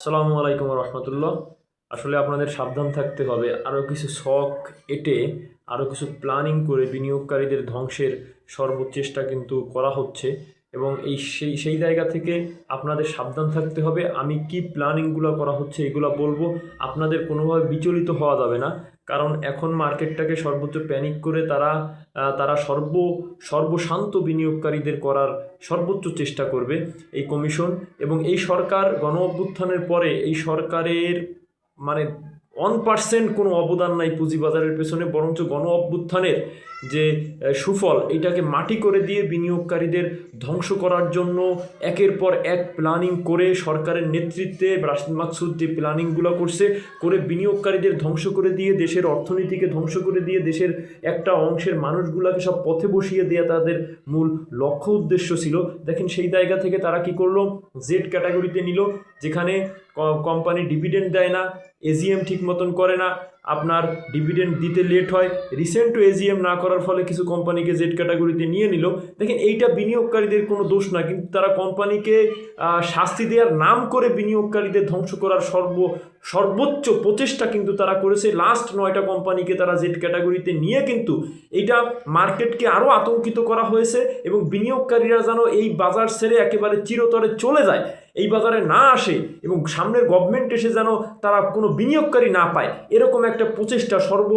আসসালামু আলাইকুম রহমতুল্লাহ। আসলে আপনাদের সাবধান থাকতে হবে। আরও কিছু শখ এটে আরও কিছু প্ল্যানিং করে বিনিয়োগকারীদের ধ্বংসের সর্বচেষ্টা কিন্তু করা হচ্ছে। এবং এই সেই সেই জায়গা থেকে আপনাদের সাবধান থাকতে হবে। আমি কি প্ল্যানিংগুলো করা হচ্ছে এগুলো বলব। আপনাদের কোনোভাবে বিচলিত হওয়া যাবে না। কারণ এখন মার্কেটটাকে সর্বোচ্চ প্যানিক করে তারা তারা সর্ব, সর্বশান্ত বিনিয়োগকারীদের করার সর্বোচ্চ চেষ্টা করবে এই কমিশন এবং এই সরকার গণ অভ্যুত্থানের পরে এই সরকারের মানে ওয়ান পার্সেন্ট কোনো অবদান নাই পুঁজিবাজারের পেছনে, বরঞ্চ গণ অভ্যুত্থানের যে সুফল এটাকে মাটি করে দিয়ে বিনিয়োগকারীদের ধ্বংস করার জন্য একের পর এক প্ল্যানিং করে সরকারের নেতৃত্বে রাশিদ মাকসুদ যে প্ল্যানিংগুলো করছে, করে বিনিয়োগকারীদের ধ্বংস করে দিয়ে দেশের অর্থনীতিকে ধ্বংস করে দিয়ে দেশের একটা অংশের মানুষগুলোকে সব পথে বসিয়ে দেওয়া তাদের মূল লক্ষ্য উদ্দেশ্য ছিল। দেখেন সেই জায়গা থেকে তারা কি করল? জেড ক্যাটাগরিতে নিল, যেখানে কোম্পানি ডিভিডেন্ড দেয় না এজিএম ঠিক মতন করে না, আপনার ডিভিডেন্ড দিতে লেট হয়। রিসেন্টও এজিএম না করার ফলে কিছু কোম্পানিকে জেড ক্যাটাগরিতে নিয়ে নিল। দেখেন, এইটা বিনিয়োগকারীদের কোনো দোষ না, কিন্তু তারা কোম্পানিকে শাস্তি দেওয়ার নাম করে বিনিয়োগকারীদের ধ্বংস করার সর্ব, সর্বোচ্চ প্রচেষ্টা কিন্তু তারা করেছে। লাস্ট নয়টা কোম্পানিকে তারা জেড ক্যাটাগরিতে নিয়ে কিন্তু এইটা মার্কেটকে আরও আতঙ্কিত করা হয়েছে এবং বিনিয়োগকারীরা যেন এই বাজার ছেড়ে একেবারে চিরতরে চলে যায়। এই বাজারে না আসে এবং সামনের গভর্নমেন্ট এসে যেন তারা কোনো বিনিয়োগকারী না পায়, এরকম একটা প্রচেষ্টা, সর্ব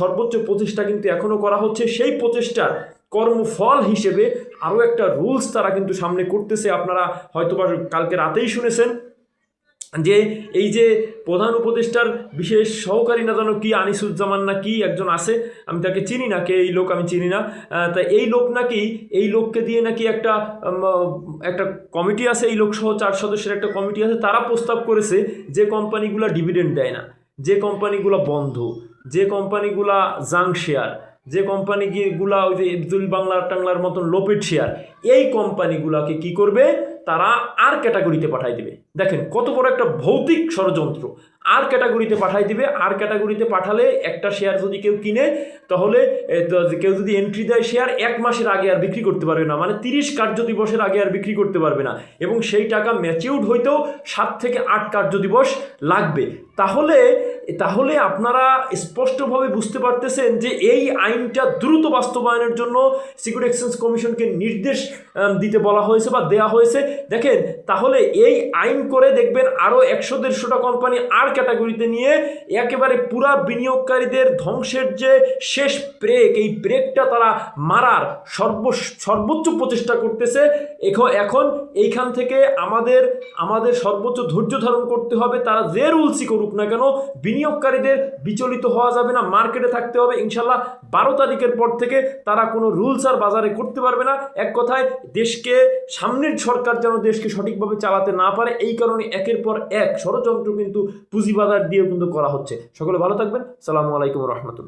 সর্বোচ্চ প্রচেষ্টা কিন্তু এখনও করা হচ্ছে। সেই প্রচেষ্টার কর্মফল হিসেবে আরও একটা রুলস তারা কিন্তু সামনে করতেছে। আপনারা হয়তোবা কালকে রাতেই শুনেছেন। যে এই যে প্রধান উপদেষ্টার বিশেষ সহকারী না জানো কি আনিসুজ্জামান না কি একজন আছে, আমি তাকে চিনি না, কে এই লোক আমি চিনি না। তা এই লোক নাকি, এই লোককে দিয়ে নাকি একটা একটা কমিটি আছে, এই লোকসহ চার সদস্যের একটা কমিটি আছে, তারা প্রস্তাব করেছে যে কোম্পানিগুলো ডিভিডেন্ড দেয় না, যে কোম্পানিগুলো বন্ধ, যে কোম্পানিগুলা জাং শেয়ার যে কোম্পানিগুলা ওই যে ইবদুল বাংলা টাংলার মতন লোপেড শেয়ার এই কোম্পানিগুলোকে কি করবে? তারা আর ক্যাটাগরিতে পাঠাই দিবে। দেখেন, কত বড় একটা ভৌতিক ষড়যন্ত্র। আর ক্যাটাগরিতে পাঠাই দিবে। আর ক্যাটাগরিতে পাঠালে একটা শেয়ার যদি কেউ কিনে, তাহলে কেউ যদি এন্ট্রি দেয় শেয়ার এক মাসের আগে আর বিক্রি করতে পারবে না। মানে তিরিশ কার্য দিবসের আগে আর বিক্রি করতে পারবে না। এবং সেই টাকা ম্যাচিউড হইতেও সাত থেকে আট কার্য দিবস লাগবে। তাহলে তাহলে আপনারা স্পষ্টভাবে বুঝতে পারতেছেন যে এই আইনটা দ্রুত বাস্তবায়নের জন্য সিকিউরিটি এক্সচেঞ্জ কমিশনকে নির্দেশ দিতে বলা হয়েছে বা দেয়া হয়েছে। দেখেন, তাহলে এই আইন করে দেখবেন আরও একশো দেড়শোটা কোম্পানি আর ক্যাটাগরিতে নিয়ে একেবারে পুরা বিনিয়োগকারীদের ধ্বংসের যে শেষ ব্রেক এই ব্রেকটা তারা মারার সর্ব, সর্বোচ্চ প্রচেষ্টা করতেছে। এখন এইখান থেকে আমাদের আমাদের সর্বোচ্চ ধৈর্য ধারণ করতে হবে। তারা যে রুলসই করুক না কেন বিনিয়োগকারীদের বিচলিত হওয়া যাবে না, মার্কেটে থাকতে হবে। ইনশাল্লাহ বারো তারিখের পর থেকে তারা কোনো রুলস আর বাজারে করতে পারবে না। এক কথায়, দেশকে, সামনের সরকার যেন দেশকে সঠিকভাবে চালাতে না পারে, এই কারণে একের পর এক ষড়যন্ত্র কিন্তু পুঁজিবাজার দিয়ে কিন্তু করা হচ্ছে। সকলে ভালো থাকবেন। সালামু আলাইকুম রহমতুল্লাহ।